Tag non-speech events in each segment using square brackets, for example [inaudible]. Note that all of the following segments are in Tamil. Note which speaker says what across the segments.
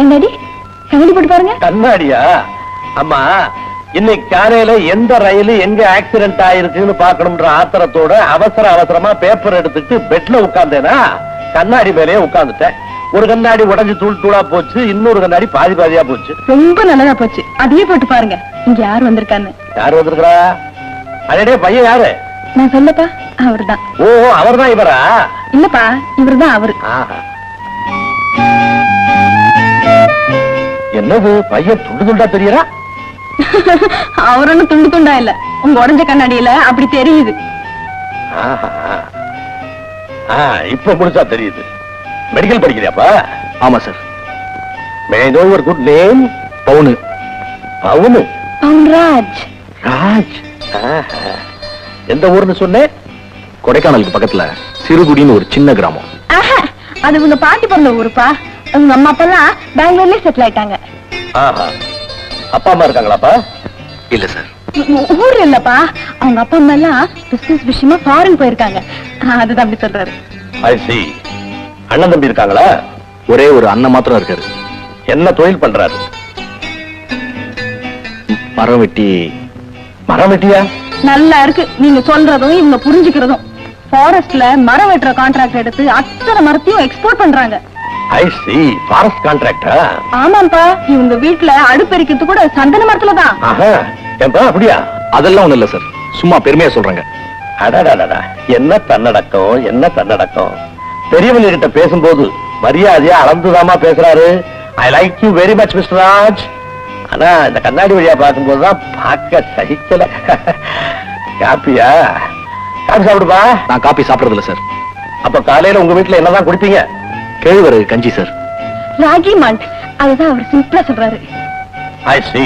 Speaker 1: என்னடி கண்ணாடி போட்டு பாருங்க.
Speaker 2: கண்ணாடியா? அம்மா இன்னைக்கு காலையில எந்த ரயில் எங்க ஆக்சிடென்ட் ஆயிருக்குன்னு பாக்கணும்ன்ற ஆத்திரத்தோட அவசர அவசரமா பேப்பர் எடுத்துட்டு பெட்ல உட்கார்ந்தேனா? கண்ணாடி மேலேயே உட்கார்ந்துட்டேன். ஒரு கண்ணாடி உடைஞ்சு தூள் தூளா போச்சு இன்னொரு கண்ணாடி பாதி பாதியா போச்சு.
Speaker 1: ரொம்ப நல்லதா போச்சு. அதையே போட்டு பாருங்க. இங்க யார் வந்திருக்கான்னு.
Speaker 2: யார் வந்திருக்கிறா? அடடே பையன் யாரு?
Speaker 1: நான் சொல்லப்பா அவர்தான்.
Speaker 2: ஓ அவர்தான் இவரா?
Speaker 1: இல்லப்பா இவர்தான் அவரு.
Speaker 2: என்னது பையன் துண்டு துண்டா தெரியறா? [laughs]
Speaker 1: அவர் ஒண்ணும் துண்டு துண்டா இல்ல. உங்க உடஞ்ச கண்ணாடியில அப்படி தெரியுது.
Speaker 2: ஆஹா. ஆ, இப்ப முடிச்சா தெரியுது. மெடிக்கல் படிக்கிறியாப்பா?
Speaker 3: ஆமா sir
Speaker 2: may know your good name
Speaker 3: Pavunu.
Speaker 2: Pavunu?
Speaker 1: Pavunraj.
Speaker 2: Raj. ஆஹா. எந்த ஊர்னு சொன்னேன்
Speaker 3: கொடைக்கானலுக்கு பக்கத்துல சிறுகுடின்னு ஒரு சின்ன கிராமம்.
Speaker 1: ஆஹா, அது உங்க பாட்டி பிறந்த ஊருப்பா. உங்க அம்மா அப்பா எல்லாம் பெங்களூர்லயே செட்டில் ஆயிட்டாங்க.
Speaker 2: ஆஹா. அப்பா அம்மா இருக்காங்களாப்பா?
Speaker 3: இல்ல சார்
Speaker 1: ஊ- ஊர்ல இல்லப்பா. அவங்க அப்பா அம்மா எல்லாம் பிசினஸ் விஷயமா ஃபாரின் போயிருக்காங்க. அதுதான் அப்படி சொல்றாரு.
Speaker 2: ஐ சி அண்ணன் தம்பி இருக்காங்களா?
Speaker 3: ஒரே ஒரு அண்ணன் மாத்திரம் இருக்காரு.
Speaker 2: என்ன தொழில் பண்றாரு?
Speaker 3: மரம் வெட்டி.
Speaker 2: மரம் வெட்டியா?
Speaker 1: நல்லா இருக்கு. நீங்க சொல்றதும் இவங்க புரிஞ்சுக்கிறதும். ஃபாரஸ்ட்ல மரம் வெட்டுற கான்ட்ராக்ட் எடுத்து அத்தனை மரத்தையும் எக்ஸ்போர்ட் பண்றாங்க.
Speaker 2: ஐ சி ஃபாரஸ்ட் கான்ட்ராக்டா
Speaker 1: ஆமாப்பா இவங்க வீட்டுல அடுப்பெரிக்கிறது கூட சந்தன மரத்துல தான்
Speaker 2: ஆஹா. ஏன்பா அப்படியா?
Speaker 3: அதெல்லாம் ஒண்ணும் இல்ல சார் சும்மா பெருமையா சொல்றாங்க.
Speaker 2: அடடடடா என்ன தன்னடக்கம் என்ன தன்னடக்கம். பெரியவங்க கிட்ட பேசும்போது மரியாதையா அளந்துதாமா பேசுறாரு? I like you very much mister Raj ஆனா இந்த கண்ணாடி வழியா பார்க்கும்போது தான் பார்க்க சகிக்கல. காப்பியா? காப்பி சாப்பிடுப்பா?
Speaker 3: நான் காப்பி சாப்பிடுறது இல்ல சார்
Speaker 2: அப்ப காலையில உங்க வீட்டுல என்னதான் குடிப்பீங்க?
Speaker 3: கேழ்வரகு கஞ்சி சார்
Speaker 1: ராகி மால்ட் அதுதான் அவர் சிம்பிளா சொல்றாரு.
Speaker 2: I see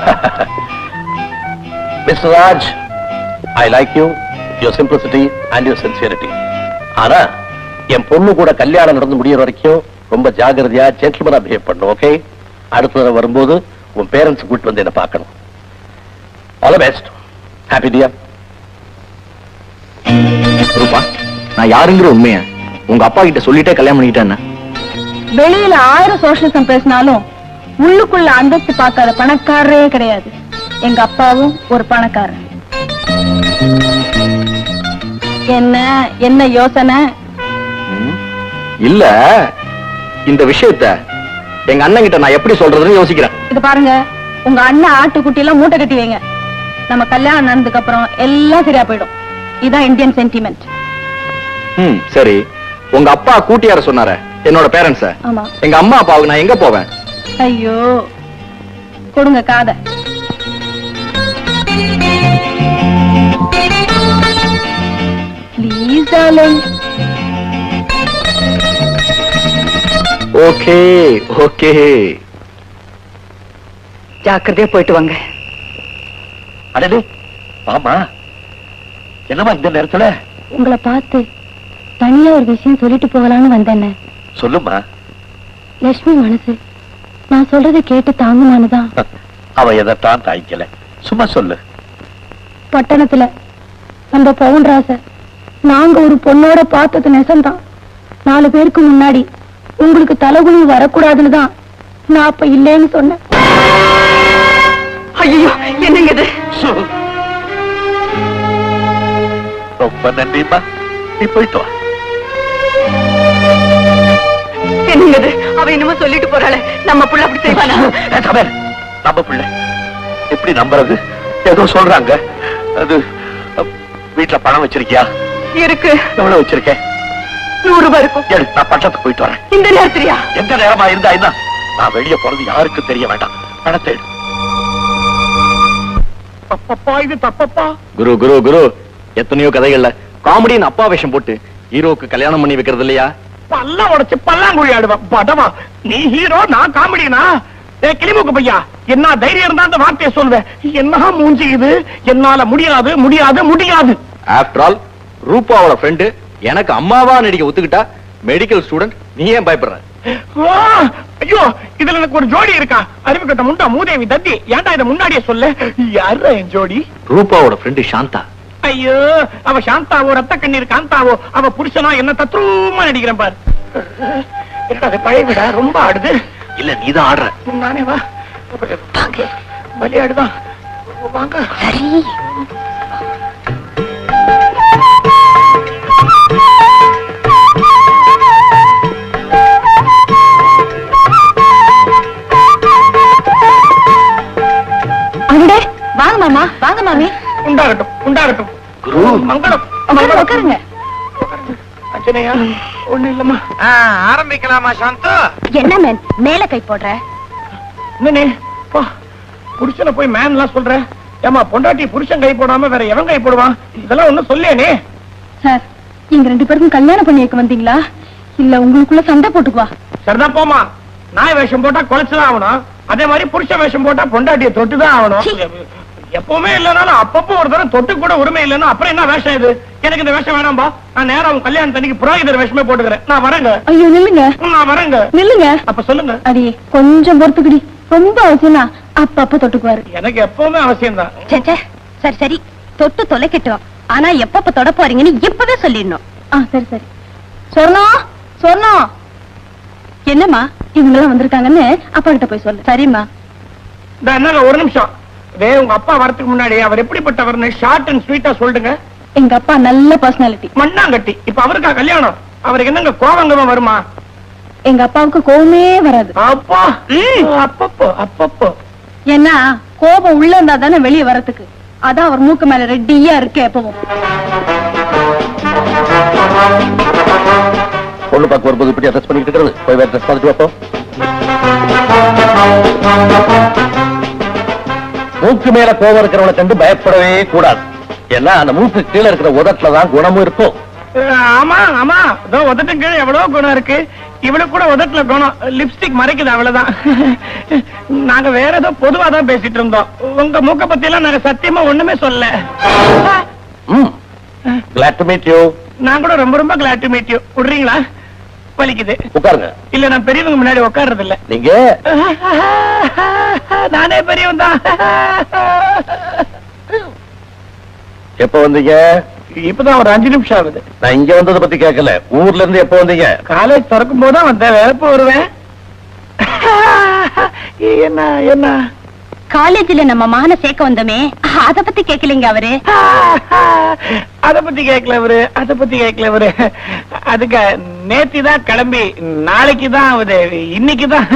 Speaker 2: [laughs] mister Raj I like you your simplicity and your sincerity ஆனா என் பொண்ணு கூட கல்யாணம் நடந்து முடியிற வரைக்கும் ரொம்ப ஜாகிரதையா ஜென்டில்மனா பிஹேவ் பண்ணும் ஓகே அடுத்த தடவை வரும்போது உன் பேரண்ட்ஸ் கூட்டு வந்து என்ன பார்க்கணும். ஆல் பெஸ்ட் ஹாப்பி டியா
Speaker 3: ரூபா நான் யாருங்கிற உண்மைய உங்க அப்பா கிட்ட சொல்லிட்டே கல்யாணம் பண்ணிக்கிட்டேன்
Speaker 1: வெளியில ஆயிரம் சோஷலிசம் பேசினாலும் உள்ளுக்குள்ள அந்தஸ்து பார்க்காத பணக்காரரே கிடையாது. எங்க அப்பாவும் ஒரு பணக்காரர். என்ன என்ன யோசனை?
Speaker 3: இல்ல. இந்த விஷயத்த எங்க அண்ணன் கிட்ட நான் எப்படி சொல்றதுன்னு யோசிக்கிறேன்.
Speaker 1: இது பாருங்க உங்க அண்ணன் ஆட்டுக்குட்டி எல்லாம் மூட்டை கட்டி வைங்க. நம்ம கல்யாணம் நடந்ததுக்கு அப்புறம் எல்லாம் சரியா போயிடும். இதான் இந்தியன் சென்டிமெண்ட்
Speaker 3: ம் சரி. உங்க அப்பா கூட்டியார சொன்னாரே என்னோட பேரண்ட்ஸ
Speaker 1: ஆமா.
Speaker 3: எங்க அம்மா அப்பாவுக்கு நான் எங்க போவேன்?
Speaker 1: ஐயோ கொடுங்க காதை. Darling
Speaker 3: okay okay.
Speaker 4: ஜாக்கிரதையா போயிட்டு வாங்க.
Speaker 2: அடடே ஆமா என்னமா இந்த நேரத்துல?
Speaker 1: உங்களை பார்த்து தனியா ஒரு விஷயம் சொல்லிட்டு போகலான்னு வந்தேன்.
Speaker 2: சொல்லுமா
Speaker 1: லட்சுமி மனசு நான் சொல்றதை கேட்டு தாங்குமானுதான். [laughs]
Speaker 2: அவ எதைத்தான் தாய்க்கல சும்மா சொல்லு.
Speaker 1: பட்டணத்துல அந்த பவுன்ராச நாங்க ஒரு பொண்ணோட பார்த்தது நெசம்தான் நாலு பேருக்கு முன்னாடி உங்களுக்கு தலைகுனி வரக்கூடாதுன்னு தான் நான் அப்ப இல்லைன்னு சொன்னேன்.
Speaker 4: ஐயோ என்னங்க இது?
Speaker 2: சு. ரொம்ப நன்றிம்மா. நீ போயிட்டு வா.
Speaker 4: என்னங்க இது? அவ என்னமோ சொல்லிட்டு போறாளே. நம்ம புள்ள அப்படி செய்வானா
Speaker 2: நம்ம பிள்ளை. எப்படி நம்புறது? ஏதோ சொல்றாங்க. அது வீட்டுல பணம் வச்சிருக்கியா?
Speaker 4: இருக்கு.
Speaker 2: எவ்வளவு வச்சிருக்கேன்
Speaker 4: நூறு ரூபாய் இருக்கும்.
Speaker 2: நான் பட்டத்துக்கு போயிட்டு வரேன்.
Speaker 4: இந்த நேரத்திலயா?
Speaker 2: எந்த நேரமா இருந்தா என்ன? நான் வெளியே போறது யாருக்கும் தெரிய வேண்டாம். பணத்தை தப்பப்பா இது தப்பப்பா.
Speaker 3: குரு குரு குரு. எத்தனையோ கதைகள்ல காமெடின்னு அப்பா வேஷம் போட்டு ஹீரோக்கு கல்யாணம் பண்ணி வைக்கிறது இல்லையா?
Speaker 2: பல்ல உடைச்சு பல்லாங்குழி ஆடுவேன். படமா? நீ ஹீரோ நான் காமெடினா? ஏ கிளிமுக்கு பையா என்ன தைரியம் இருந்தா அந்த வார்த்தையை சொல்வேன் என்ன மூஞ்சி இது? என்னால முடியாது முடியாது முடியாது.
Speaker 3: ஆஃப்டர் ஆல் ரூபாவோட ஃப்ரெண்டு எனக்கு அம்மாவா நடிக்க ஒத்துக்கிட்டா
Speaker 5: மெடிக்கல் ஸ்டூடெண்ட் நீ ஏன் பயப்படுற
Speaker 6: ஐயோ இதுல எனக்கு ஒரு ஜோடி இருக்கா? அறிவு கட்ட முண்டா மூதேவி தத்தி. ஏன்டா இதை முன்னாடியே சொல்ல? யாரா என் ஜோடி?
Speaker 5: ரூபாவோட ஃப்ரெண்டு சாந்தா
Speaker 6: ஐயோ அவ சாந்தாவோ ரத்த கண்ணீர் காந்தாவோ அவ புருஷனா என்ன தத்ரூமா நடிக்கிறேன் பாரு. என்னடா அது பழைய வீடா ரொம்ப ஆடுது.
Speaker 5: இல்ல நீதான் ஆடுற.
Speaker 6: நானே வா. விளையாடுதான் வாங்க.
Speaker 1: அடடே
Speaker 6: உண்டாகட்டும்.
Speaker 5: குரு.
Speaker 6: மங்களம்.
Speaker 1: உட்காருங்க,
Speaker 6: அச்சனையா ஒண்ணு இல்லம்மா.
Speaker 7: ஆரம்பிக்கலாமா சாந்து?
Speaker 1: என்ன மேன் மேல கை போடுற.
Speaker 6: என்னனே பா. புருஷனை போய் மேன் எல்லாம் சொல்ற. ஏமா பொண்டாட்டி புருஷன் கை போடாம வேற எவன் கை போடுவான்? இதெல்லாம் ஒண்ணும் சொல்லேனே
Speaker 1: சார் நீங்க ரெண்டு பேருக்கும் கல்யாணம் பண்ணி வைக்க வந்தீங்களா? இல்ல உங்களுக்குள்ள சண்டை போட்டுக்குவா
Speaker 6: சரிதான் போமா நாய் வேஷம் போட்டா குலைச்சுதான் ஆகணும். அதே மாதிரி புருஷ வேஷம் போட்டா பொண்டாட்டிய தொட்டுதான் ஆகணும். எப்பவுமே இல்லைனாலும் அப்பப்போ ஒரு தடவை தொட்டு கூட உரிமை இல்லைன்னா அப்புறம் என்ன வேஷம் இது? எனக்கு இந்த வேஷம் வேணாம்பா. நான் நேரா உன் கல்யாணம் தண்ணிக்கு புரோகிதர் வேஷமே போட்டுக்கிறேன். நான் வரேங்க.
Speaker 1: ஐயோ நில்லுங்க.
Speaker 6: நான் வரேங்க.
Speaker 1: நில்லுங்க.
Speaker 6: அப்ப சொல்லுங்க.
Speaker 1: அடி கொஞ்சம் பொறுத்துக்கிடி. ரொம்ப அவசியம்னா அப்பப்ப தொட்டுக்குவாரு.
Speaker 6: எனக்கு எப்பவுமே அவசியம் தான்
Speaker 8: ச்சே, சரி சரி. தொட்டு தொலைக்கட்டும். ஆனா எப்பப்ப தொட போறீங்கன்னு இப்பவே சொல்லிடணும்.
Speaker 1: ஆ சரி சரி. சொர்ணம் சொர்ணம்
Speaker 8: என்னம்மா?
Speaker 1: இவங்க எல்லாம் வந்திருக்காங்கன்னு அப்பா கிட்ட போய் சொல்லு.
Speaker 8: சரிம்மா.
Speaker 6: ஒரு நிமிஷம். டே உங்க அப்பா வரதுக்கு முன்னாடி அவர் எப்படிப்பட்டவர்னு ஷார்ட் அண்ட் ஸ்வீட்டா சொல்லுங்க.
Speaker 1: எங்க அப்பா நல்ல பர்சனாலிட்டி
Speaker 6: மண்ணாங்கட்டி. இப்ப அவருக்கா கல்யாணம்? அவருக்கு என்னங்க கோவங்கவம் வருமா?
Speaker 1: எங்க அப்பாவுக்கு கோவமே வராது.
Speaker 6: அப்பா அப்பப்போ அப்பப்போ.
Speaker 1: ஏன்னா கோபம் உள்ள இருந்தா தானே வெளியே வரதுக்கு அதான் அவர் மூக்கு மேல ரெட்டியா இருக்கு எப்பவும்.
Speaker 9: பொண்ணு பார்க்க வரும்போது இப்படி அட்ரஸ் பண்ணிட்டு இருக்கிறது. போய் வேற ட்ரெஸ் பார்த்துட்டு வாப்போ. மூக்கு மேல கோவம் இருக்கிறவனை கண்டு பயப்படவே கூடாது. ஏன்னா அந்த மூக்கு கீழே இருக்கிற உதட்டுல தான் குணமும் இருக்கும்.
Speaker 6: ஆமா ஆமா. இதோ உதட்டு கீழே எவ்வளவு குணம் இருக்கு. இவளுக்கு கூட உதட்டுல குணம். லிப்ஸ்டிக் மறைக்குது அவ்வளவுதான். நாங்க வேற ஏதோ பொதுவா தான் பேசிட்டு இருந்தோம். உங்க மூக்க பத்தி எல்லாம் நாங்க சத்தியமா ஒண்ணுமே சொல்ல
Speaker 9: ம். Glad to meet you.
Speaker 6: நான் கூட ரொம்ப ரொம்ப கிளாட் டு மீட் யூ விடுறீங்களா? வலிக்குது.
Speaker 9: உட்காருங்க.
Speaker 6: இல்ல நான் பெரியவங்க முன்னாடி உட்கார்றது இல்ல
Speaker 9: நீங்க?
Speaker 6: நானே பெரியவன் தான்.
Speaker 9: எப்ப வந்தீங்க?
Speaker 6: இப்பதான் ஒரு அஞ்சு நிமிஷம் ஆகுது.
Speaker 9: நான் இங்க வந்ததை பத்தி கேட்கல. ஊர்ல இருந்து எப்ப வந்தீங்க?
Speaker 6: காலேஜ் திறக்கும் போதுதான் வந்தேன். எப்ப வருவேன் என்ன என்ன?
Speaker 8: காலேஜ்ல நம்ம மகனை சேர்க்க வந்தோமே அத பத்தி கேக்கலீங்க அவரு.
Speaker 6: அத பத்தி கேட்கல அவரு. அத பத்தி கேட்கல அவரு. அதுக்கு நேத்தி தான் கிளம்பி நாளைக்கு தான் இன்னைக்கு தான்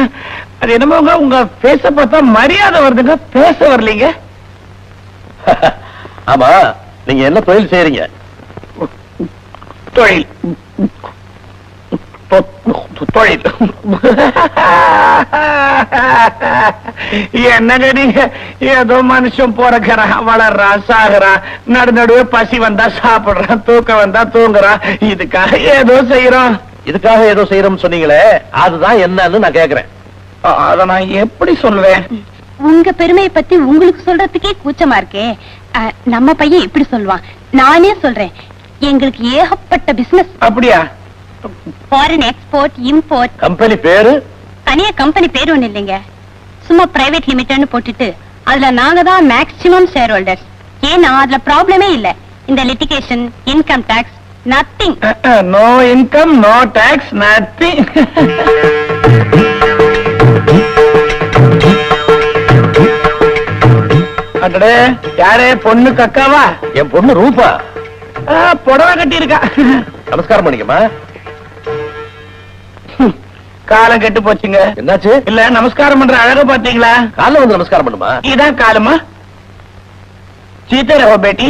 Speaker 6: அது என்னமோங்க உங்க பேச பார்த்தா மரியாதை வருதுங்க பேச வரலீங்க.
Speaker 9: ஆமா நீங்க என்ன தொழில் செய்யறீங்க
Speaker 6: தொழில். தொழில் என்னங்க நீங்க ஏதோ மனுஷன் பிறக்கிறான் வளர்றான் சாகுறான் நடு நடுவே பசி வந்தா சாப்பிடுறான் தூக்கம் வந்தா தூங்குறான் இதுக்காக ஏதோ செய்யறோம்
Speaker 9: இதுக்காக ஏதோ செய்யறோம்னு சொன்னீங்களே அதுதான் என்னன்னு நான் கேக்குறேன்
Speaker 6: அத நான் எப்படி சொல்லுவேன்
Speaker 8: உங்க பெருமையை பத்தி உங்களுக்கு சொல்றதுக்கே கூச்சமா இருக்கே நம்ம பையன் இப்படி சொல்லுவான் நானே சொல்றேன் எங்களுக்கு ஏகப்பட்ட பிசினஸ்
Speaker 6: அப்படியா
Speaker 8: ஃபாரின் எக்ஸ்போர்ட் இம்போர்ட்
Speaker 9: கம்பெனி பேரு?
Speaker 8: தனியா கம்பெனி பேர் ஒண்ணு இல்லைங்க. சும்மா பிரைவேட் லிமிடெட்னு போட்டுட்டு அதுல நாங்க தான் மேக்ஸிமம் ஷேர் ஹோல்டர்ஸ் ஏன்னா அதுல ப்ராப்ளமே இல்ல. இந்த litigation income tax nothing
Speaker 6: no income no tax nothing அடடே யாரே? பொண்ணு கக்காவா?
Speaker 9: என் பொண்ணு ரூபா.
Speaker 6: புடவை கட்டி இருக்கா
Speaker 9: நமஸ்காரம் பண்ணிக்கமா
Speaker 6: காலம் கெட்டு போச்சுங்க.
Speaker 9: என்னாச்சு?
Speaker 6: இல்ல நமஸ்காரம் பண்ற அழக பாத்தீங்களா
Speaker 9: காலைல வந்து நமஸ்காரம் பண்ணுமா?
Speaker 6: இதான் காலமா? சீத்தை ரவ பேட்டி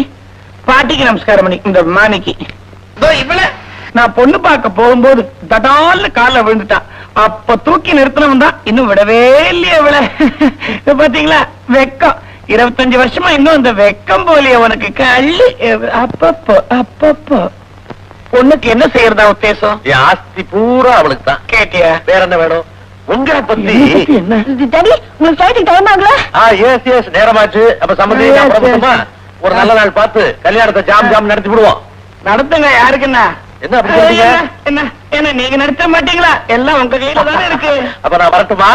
Speaker 6: பாட்டிக்கு நமஸ்காரம் பண்ணி இந்த மாணிக்கு நான் பொண்ணு பார்க்க போகும்போது தடால்னு கால விழுந்துட்டான் அப்ப தூக்கி நிறுத்தினவன் தான் இன்னும் விடவே இல்லையே அவள பாத்தீங்களா வெக்கம். இருபத்தஞ்சு வருஷமா இன்னும் அந்த வெக்கம் போலியே உனக்கு. கள்ளி. அப்பப்போ அப்பப்போ. பொண்ணுக்கு என்ன செய்யறதா உத்தேசம்?
Speaker 9: என் ஆஸ்தி பூரா அவளுக்கு தான்
Speaker 6: கேட்டியா?
Speaker 9: வேற என்ன வேணும்? உங்களை பத்தி
Speaker 6: என்னை பத்தி என்ன?
Speaker 1: டாடி உங்களுக்கு ஃபிளைட்டுக்கு டைம் ஆகல
Speaker 9: ஆ எஸ் எஸ் நேரமாச்சு. அப்ப சம்பந்தி
Speaker 6: Yes,
Speaker 9: நான் புறப்பட்டுமா?
Speaker 6: yes.
Speaker 9: ஒரு நல்ல நாள் பார்த்து கல்யாணத்தை ஜாம் ஜாம் நடத்தி விடுவோம்.
Speaker 6: நடத்துங்க யாருக்குன்னா
Speaker 9: என்ன? அப்படி சொல்றீங்க?
Speaker 6: என்ன என்ன நீங்க நடத்த மாட்டீங்களா? எல்லாம் உங்க கையில தானே இருக்கு.
Speaker 9: அப்ப நான் வரட்டுமா?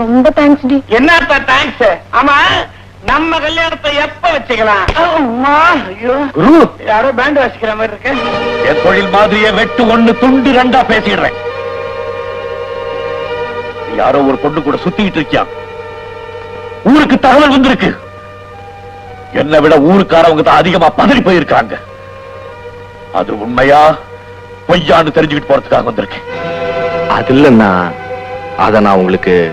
Speaker 1: ரொம்ப தேங்க்ஸ் டி.
Speaker 6: என்ன தேங்க்ஸ் ஆமா நம்ம கல்யாணத்தை எப்ப வச்சுக்கலாம்? அம்மா, ஐயோ.
Speaker 9: குரு
Speaker 6: யாரோ பேண்ட் வாசிக்கிற மாதிரி இருக்கு.
Speaker 9: என் தொழில் மாதிரியே வெட்டு ஒண்ணு துண்டு ரெண்டா பேசிடுறேன். யாரோ ஒரு பொண்ணு கூட சுத்திட்டு இருக்கியா? ஊருக்கு தகவல் வந்திருக்கு. என்னை விட ஊருக்காரவங்க தான் அதிகமா பதறி போயிருக்காங்க. அது உண்மையா? பொய்யான்னு தெரிஞ்சுக்கிட்டு போறதுக்காக வந்திருக்கேன்.
Speaker 5: அது இல்லைன்னா அத நான் உங்களுக்கு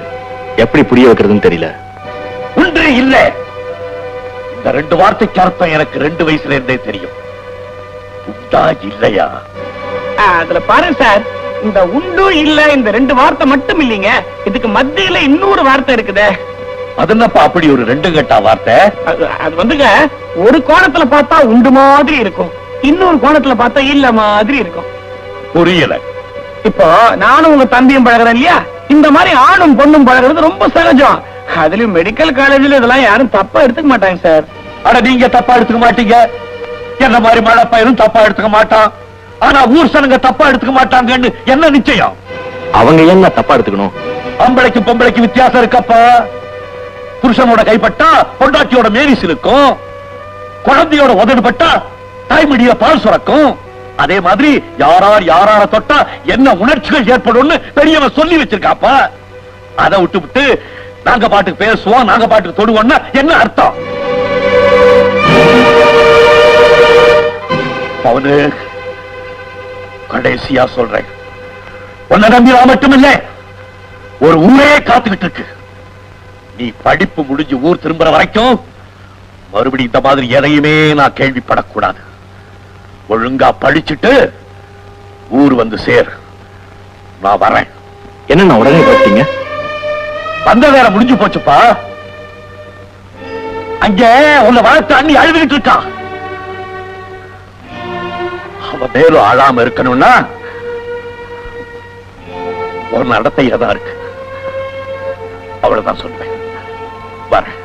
Speaker 5: எப்படி புரிய வைக்கிறதுன்னு தெரியல.
Speaker 9: ஒன்று இல்ல. இந்த ரெண்டு வார்த்தைக்கு அர்த்தம் எனக்கு ரெண்டு வயசுல இருந்தே தெரியும். உண்டா இல்லையா?
Speaker 6: அதுல பாருங்க சார். இந்த உண்டு இல்ல இந்த ரெண்டு வார்த்தை மட்டும் இல்லைங்க. இதுக்கு மத்தியில இன்னொரு வார்த்தை இருக்குதே.
Speaker 9: அது என்னப்பா அப்படி ஒரு ரெண்டு கட்டா வார்த்தை?
Speaker 6: அது அது வந்துங்க ஒரு கோணத்துல பார்த்தா உண்டு மாதிரி இருக்கும். இன்னொரு கோணத்துல பார்த்தா இல்ல மாதிரி இருக்கும்.
Speaker 9: புரியல.
Speaker 6: இப்போ நானும் உங்க தம்பியும் பழகுறேன் இல்லையா? இந்த மாதிரி ஆணும் பொண்ணும் பழகுறது ரொம்ப சகஜம். அதுலயும் மெடிக்கல் காலேஜ்ல இதெல்லாம் யாரும் தப்பா எடுத்துக்க மாட்டாங்க சார்
Speaker 9: அட நீங்க தப்பா எடுத்துக்க மாட்டீங்க. என்ன மாதிரி மழை பயிரும் தப்பா எடுத்துக்க மாட்டான். ஆனா ஊர் சனங்க தப்பா எடுத்துக்க மாட்டாங்கன்னு என்ன நிச்சயம்?
Speaker 5: அவங்க என்ன தப்பா எடுத்துக்கணும்?
Speaker 9: ஆம்பளைக்கு பொம்பளைக்கு வித்தியாசம் இருக்கப்பா. புருஷனோட கைப்பட்டா பொண்டாட்டியோட மேரிஸ் இருக்கும் குழந்தையோட உதடுபட்டா தாய்மடிய பால் சுரக்கும். அதே மாதிரி யாரார் யாரார தொட்டா என்ன உணர்ச்சிகள் ஏற்படும்னு பெரியவன் சொல்லி வச்சிருக்காப்பா. அதை விட்டு விட்டு நாங்க பாட்டுக்கு பேசுவோம் நாங்க பாட்டுக்கு தொடுவோம்னா என்ன அர்த்தம்? பவனு கடைசியா சொல்றேன். உன்னை நம்பி மட்டுமில்ல ஒரு ஊரே காத்துக்கிட்டு இருக்கு. நீ படிப்பு முடிஞ்சு ஊர் திரும்புற வரைக்கும் மறுபடியும் இந்த மாதிரி எதையுமே நான் கேள்விப்படக்கூடாது. ஒழுங்கா படிச்சுட்டு ஊர் வந்து சேர். நான் வரேன்.
Speaker 5: என்ன நான் உடனே பார்த்தீங்க
Speaker 9: வந்த வேற முடிஞ்சு போச்சுப்பா. அங்க உன்னை வளர்த்து அண்ணி அழுதுகிட்டு இருக்கான் அவ மேலும் அழாம இருக்கணும்னா ஒரு நடத்தையதான் இருக்கு. அவ்வளவுதான் சொல்வேன். வரேன்.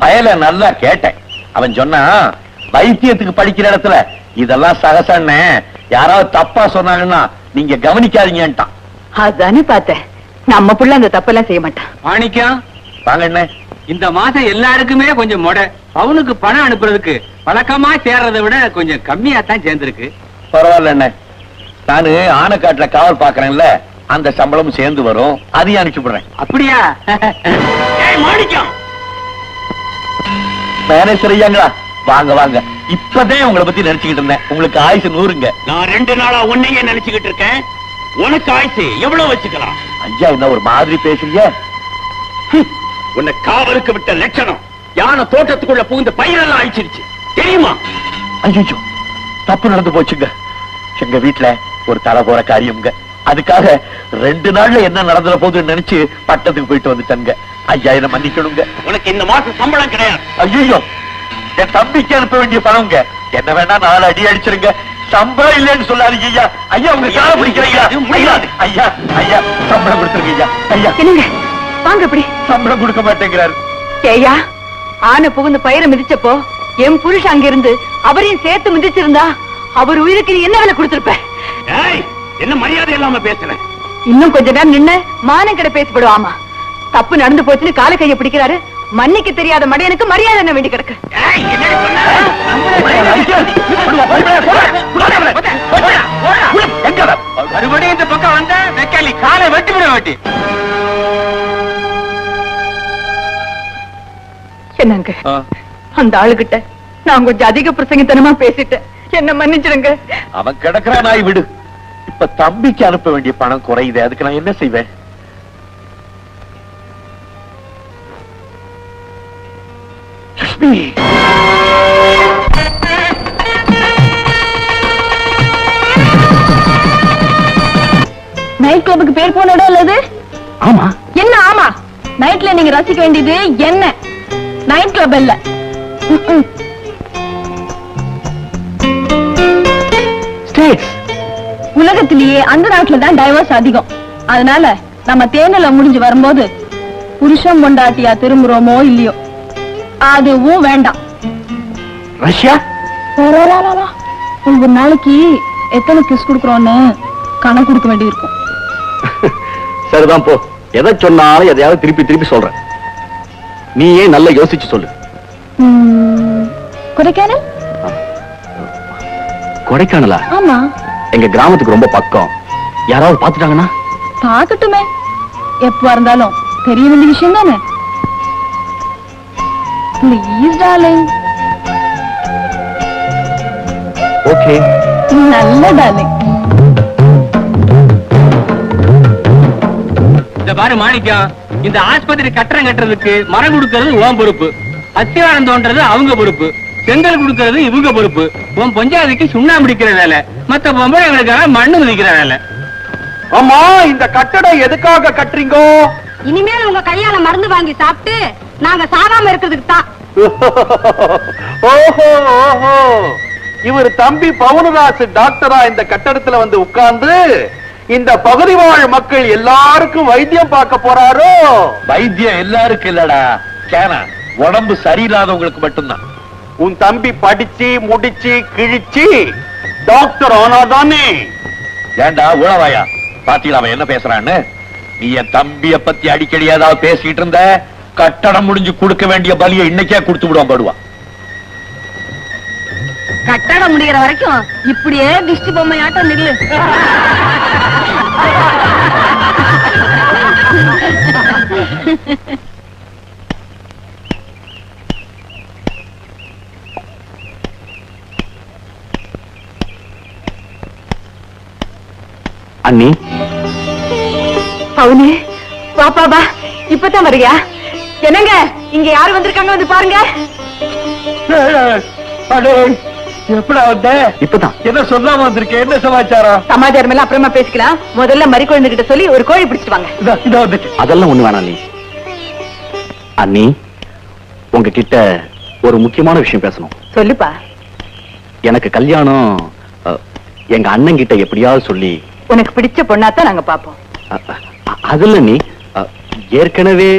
Speaker 9: பயல நல்லா கேட்டேன். அவன் சொன்னா வைத்தியத்துக்கு படிக்கிற இடத்துல இதெல்லாம் சகசன்னு. யாராவது தப்பா சொன்னாங்கன்னா நீங்க கவனிக்காதீங்கன்ட்டான்.
Speaker 4: அதானே பார்த்தேன். நம்ம புள்ள அந்த தப்பெல்லாம் செய்ய மாட்டான்.
Speaker 10: மாணிக்கம்
Speaker 9: வாங்க என்ன
Speaker 10: இந்த மாசம் எல்லாருக்குமே கொஞ்சம் மொட. அவனுக்கு பணம் அனுப்புறதுக்கு வழக்கமா சேர்றதை விட கொஞ்சம் கம்மியா தான் சேர்ந்திருக்கு.
Speaker 9: பரவாயில்ல என்ன நானு ஆனைக்காட்டுல காவல் பாக்குறேன்ல அந்த சம்பளமும் சேர்ந்து வரும். அதையும் அனுப்பிச்சு விடுறேன்.
Speaker 10: அப்படியா?
Speaker 9: மாணிக்கம் மேனேஜர் ஐயாங்களா? வாங்க வாங்க. இப்பதான் உங்களை பத்தி நினைச்சுக்கிட்டு இருந்தேன். உங்களுக்கு ஆயுசு நூறுங்க.
Speaker 10: நான் ரெண்டு நாளா உன்னையே நினைச்சுக்கிட்டு இருக்கேன். உனக்கு ஆயுசு எவ்வளவு வச்சுக்கலாம்?
Speaker 9: ஐயா என்ன ஒரு மாதிரி பேசுறீங்க?
Speaker 10: உன்னை காவலுக்கு விட்ட லட்சணம். யானை தோட்டத்துக்குள்ள புகுந்த பயிரெல்லாம் அழிச்சிருச்சு. தெரியுமா?
Speaker 9: ஐயோ தப்பு நடந்து போச்சுங்க. எங்க வீட்டுல ஒரு தலை போற காரியம்ங்க. அதுக்காக ரெண்டு நாள்ல என்ன நடந்துற போதுன்னு நினைச்சு பட்டத்துக்கு போயிட்டு வந்துட்டேங்க. ஐயா என்ன மன்னிக்கணுங்க.
Speaker 10: உனக்கு இந்த மாசம் சம்பளம் கிடையாது.
Speaker 9: ஐயோ என் தம்பிக்கு அனுப்ப வேண்டிய பணம்ங்க. என்ன வேணா நாலு அடி அடிச்சிருங்க. சம்பளம் இல்லைன்னு சொல்லாதீங்க ஐயா. ஐயா உங்க கால பிடிக்கிறீங்க ஐயா. ஐயா ஐயா சம்பளம் கொடுத்துருங்க ஐயா. ஐயா.
Speaker 4: என்னங்க? வாங்க இப்படி
Speaker 9: சம்பளம் கொடுக்க மாட்டேங்கிறாரு.
Speaker 4: ஏயா ஆனை புகுந்து பயிரை மிதிச்சப்போ என் புருஷன் அங்க இருந்து அவரையும் சேர்த்து மிதிச்சிருந்தா அவர் உயிருக்கு நீ என்ன வேலை கொடுத்திருப்ப?
Speaker 10: ஏய், என்ன மரியாதை இல்லாம பேசுறேன்
Speaker 4: இன்னும் கொஞ்ச நேரம் நின்னு மானம் கிட்ட பேசப்படுவாமா தப்பு நடந்து போச்சுன்னு கால கைய பிடிக்கிறாரு. மன்னிக்க தெரியாத மடையனுக்கு மரியாதை என்ன வேண்டி கிடக்கு?
Speaker 10: மறுபடியும் இந்த பக்கம் வந்தா வெக்காலி காலை வெட்டி விட வெட்டி.
Speaker 4: என்னங்க? அந்த ஆளுகிட்ட நான் கொஞ்சம் அதிக பிரசங்கத்தனமா பேசிட்டேன். என்ன மன்னிச்சிடுங்க.
Speaker 9: அவன் கிடக்குற நாய் விடு. இப்ப தம்பிக்கு அனுப்ப வேண்டிய பணம் குறையுது. அதுக்கு நான் என்ன செய்வேன்?
Speaker 1: நைட் கிளப்புக்கு பேர் போன இடம் இல்லது
Speaker 9: ஆமா.
Speaker 1: என்ன ஆமா? நைட்ல நீங்க ரசிக்க வேண்டியது என்ன? நைட் கிளப் இல்ல. உலகத்திலேயே அந்த நாட்டுல தான் டைவர்ஸ் அதிகம். அதனால நம்ம தேனில முடிஞ்சு வரும்போது புருஷன் பொண்டாட்டியா திரும்புறோமோ இல்லையோ? அதுவும் வேண்டாம்.
Speaker 5: ரஷ்யா?
Speaker 11: ஒரு நாளைக்கு எத்தனை கிஸ் கொடுக்குறோன்னு கணக்கு கொடுக்க வேண்டியிருக்கும். [laughs]
Speaker 5: சரிதான் போ. எதை சொன்னாலும் எதையாவது திருப்பி திருப்பி சொல்றேன். நீ ஏன் நல்லா யோசிச்சு சொல்லு.
Speaker 11: கொடைக்கானல்?
Speaker 5: கொடைக்கானலா?
Speaker 11: ஆமா.
Speaker 5: எங்க கிராமத்துக்கு ரொம்ப பக்கம். யாராவது பாத்துட்டாங்கன்னா
Speaker 11: பாக்கட்டுமே எப்ப இருந்தாலும். தெரிய வேண்டிய விஷயம் தானே ப்ளீஸ் டார்லிங்
Speaker 5: ஓகே
Speaker 11: நல்ல டார்லிங்
Speaker 10: இந்த பாரு மாணிக்கம் இந்த ஆஸ்பத்திரி கட்டடம் கட்டுறதுக்கு மரம் கொடுக்கறது உன் பொறுப்பு. அத்திவாரம் தோன்றது அவங்க பொறுப்பு. செங்கல் கொடுக்கறது இவங்க பொறுப்பு. உன் பஞ்சாயத்துக்கு சுண்ணாம்பு அடிக்கிற வேலை. மத்த பொம்பளைங்களுக்காக மண்ணு மிதிக்கிற வேலை.
Speaker 5: ஆமா இந்த கட்டடம் எதுக்காக கட்டுறீங்கோ?
Speaker 12: இனிமேல் உங்க கையால மருந்து வாங்கி சாப்பிட்டு நாங்க சாகாம இருக்கிறதுக்கு தான். [laughs]
Speaker 5: ஓஹோ ஓஹோ. இவர் தம்பி பவுனராசு டாக்டரா இந்த கட்டடத்துல வந்து உட்கார்ந்து இந்த பகுதி வாழ் மக்கள் எல்லாருக்கும் வைத்தியம் பார்க்க போறாரோ?
Speaker 9: வைத்தியம் எல்லாருக்கும் இல்லடா. கேனா உடம்பு சரியில்லாதவங்களுக்கு மட்டும்தான்.
Speaker 5: உன் தம்பி படிச்சு முடிச்சு கிழிச்சு டாக்டர் ஆனாதானே?
Speaker 9: ஏண்டா உழவாயா பாத்தீங்களா அவன் என்ன பேசுறான்னு? நீ என் தம்பிய பத்தி அடிக்கடி ஏதாவது பேசிட்டு இருந்த? கட்டடம் முடிஞ்சு கொடுக்க வேண்டிய பலியை இன்னைக்கே கொடுத்து விடுவான் படுவான்
Speaker 12: கட்டடம் முடிகிற வரைக்கும் இப்படியே திஷ்டி பொம்மையாட்டம் நில்லு.
Speaker 5: அண்ணி.
Speaker 4: அவனே பாப்பா பா இப்பதான் வரியா? என்னங்க? இங்க யாரு வந்திருக்காங்க வந்து பாருங்க.
Speaker 13: எப்படா வந்த?
Speaker 5: இப்பதான்.
Speaker 13: என்ன சொல்லாம வந்திருக்கேன் என்ன சமாச்சாரம்?
Speaker 4: சமாச்சாரம் எல்லாம் அப்புறமா பேசிக்கலாம். முதல்ல மறி கிட்ட சொல்லி ஒரு கோழி பிடிச்சிட்டு வாங்க.
Speaker 13: இதோ இதோ வந்துச்சு
Speaker 5: அதெல்லாம் ஒண்ணு வேணாம் நீ அண்ணி உங்ககிட்ட ஒரு முக்கியமான விஷயம் பேசணும்.
Speaker 4: சொல்லுப்பா.
Speaker 5: எனக்கு கல்யாணம் எங்க அண்ணன் கிட்ட எப்படியாவது சொல்லி.
Speaker 4: உனக்கு பிடிச்ச பொண்ணாத்தான் நாங்க பாப்போம்
Speaker 5: அதுல நீ ஏற்கனவே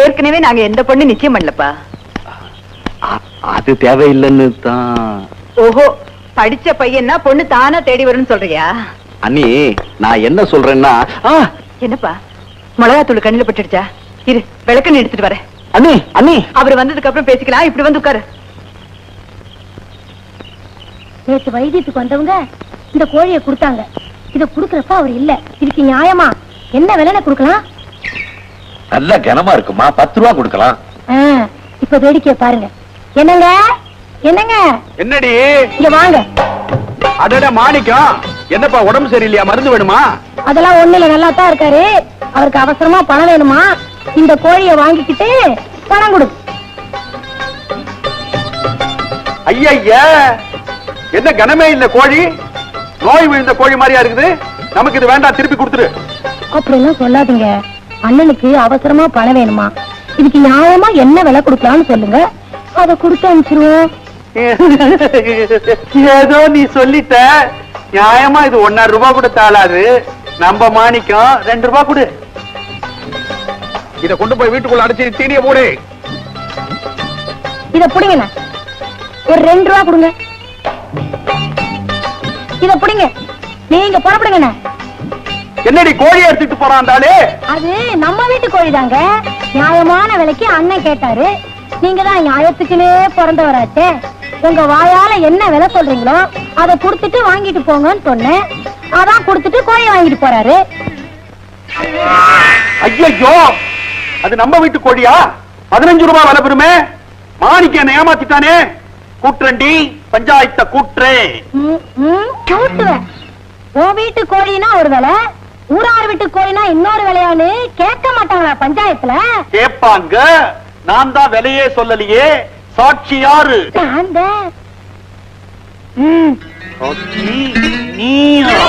Speaker 4: ஏற்கனவே நாங்க எந்த பொண்ணு நிச்சயம் பண்ணலப்பா.
Speaker 5: அது தேவையில்லைன்னு தான்.
Speaker 4: ஓஹோ படிச்ச பையன்னா பொண்ணு தானா தேடி வரும்னு சொல்றியா?
Speaker 5: அண்ணி நான் என்ன சொல்றேன்னா
Speaker 4: என்னப்பா மிளகாத்தூள் கண்ணுல பட்டுடுச்சா? இரு விளக்கண்ணு எடுத்துட்டு வரேன்.
Speaker 5: அண்ணி அண்ணி!
Speaker 4: அவர் வந்ததுக்கு அப்புறம் பேசிக்கலாம் இப்படி வந்து உட்காரு.
Speaker 11: நேற்று வைத்தியத்துக்கு வந்தவங்க இந்த கோழியை கொடுத்தாங்க. இத குடுக்கறப்ப அவர் இல்ல. இதுக்கு நியாயமா? என்ன விலைன்னு கொடுக்கலாம்?
Speaker 9: நல்ல கனமா இருக்குமா? பத்து ரூபா கொடுக்கலாம்.
Speaker 11: இப்ப வேடிக்கைய பாருங்க. என்னங்க? என்னங்க?
Speaker 5: என்னடி?
Speaker 11: இங்க வாங்க.
Speaker 5: அடட மாணிக்கம். என்னப்பா உடம்பு சரியில்லையா? மருந்து வேணுமா?
Speaker 11: அதெல்லாம் ஒண்ணு இல்ல நல்லா தான் இருக்காரு. அவருக்கு அவசரமா பணம் வேணுமா? இந்த கோழியை வாங்கிக்கிட்டு பணம் கொடு.
Speaker 5: ஐயா என்ன கனமே இல்ல கோழி? நோய் விழுந்த கோழி மாதிரியா இருக்குது? நமக்கு இது வேண்டாம் திருப்பி கொடுத்துரு
Speaker 11: அப்படிலாம் சொல்லாதீங்க. அண்ணனுக்கு அவசரமா பணம் வேணுமா? இதுக்கு நியாயமா என்ன விலை கொடுக்கலாம்னு சொல்லுங்க. அதை கொடுத்து அனுப்பிச்சிருவோம்.
Speaker 5: ஏதோ நீ சொல்லிட்ட. நியாயமா இது ஒன்னாயிரம் ரூபாய் கூட தாளாது. நம்ம மாணிக்கம் ரெண்டு ரூபாய் கொடு. இத கொண்டு போய் வீட்டுக்குள்ள அடைச்சு தீனிய போடு.
Speaker 11: இத புடிங்கண்ணா ஒரு ரெண்டு ரூபா கொடுங்க. இத புடிங்க. நீங்க புறப்படுங்கண்ணா
Speaker 5: என்னடி கோழி எடுத்துட்டு போறான்
Speaker 11: அது நம்ம வீட்டு கோழிதாங்க. நியாயமான விலைக்கு அண்ணன் கேட்டாரு. நீங்க தான் நியாயத்துக்குனே பிறந்தவராச்சே. உங்க வாயால என்ன விலை சொல்றீங்களோ அதை கொடுத்துட்டு வாங்கிட்டு போங்கன்னு சொன்னேன். அதான் கொடுத்துட்டு கோழியை வாங்கிட்டு போறாரு.
Speaker 5: ஐயோ அது நம்ம வீட்டு கோழியா? பதினஞ்சு ரூபாய் விலை பெறுமே? மாணிக்க என்ன ஏமாத்திட்டானே? கூட்டுறண்டி பஞ்சாயத்த கூட்டுறே
Speaker 11: ம், ம், கூட்டுவேன். உன் வீட்டு கோழினா ஒரு விலை ஊரார் வீட்டு கோழினா இன்னொரு விலையான்னு கேட்க மாட்டாங்களா பஞ்சாயத்துல?
Speaker 5: கேப்பாங்க நான் தான் விலையே சொல்லலையே. சாட்சி யாரு? நீயா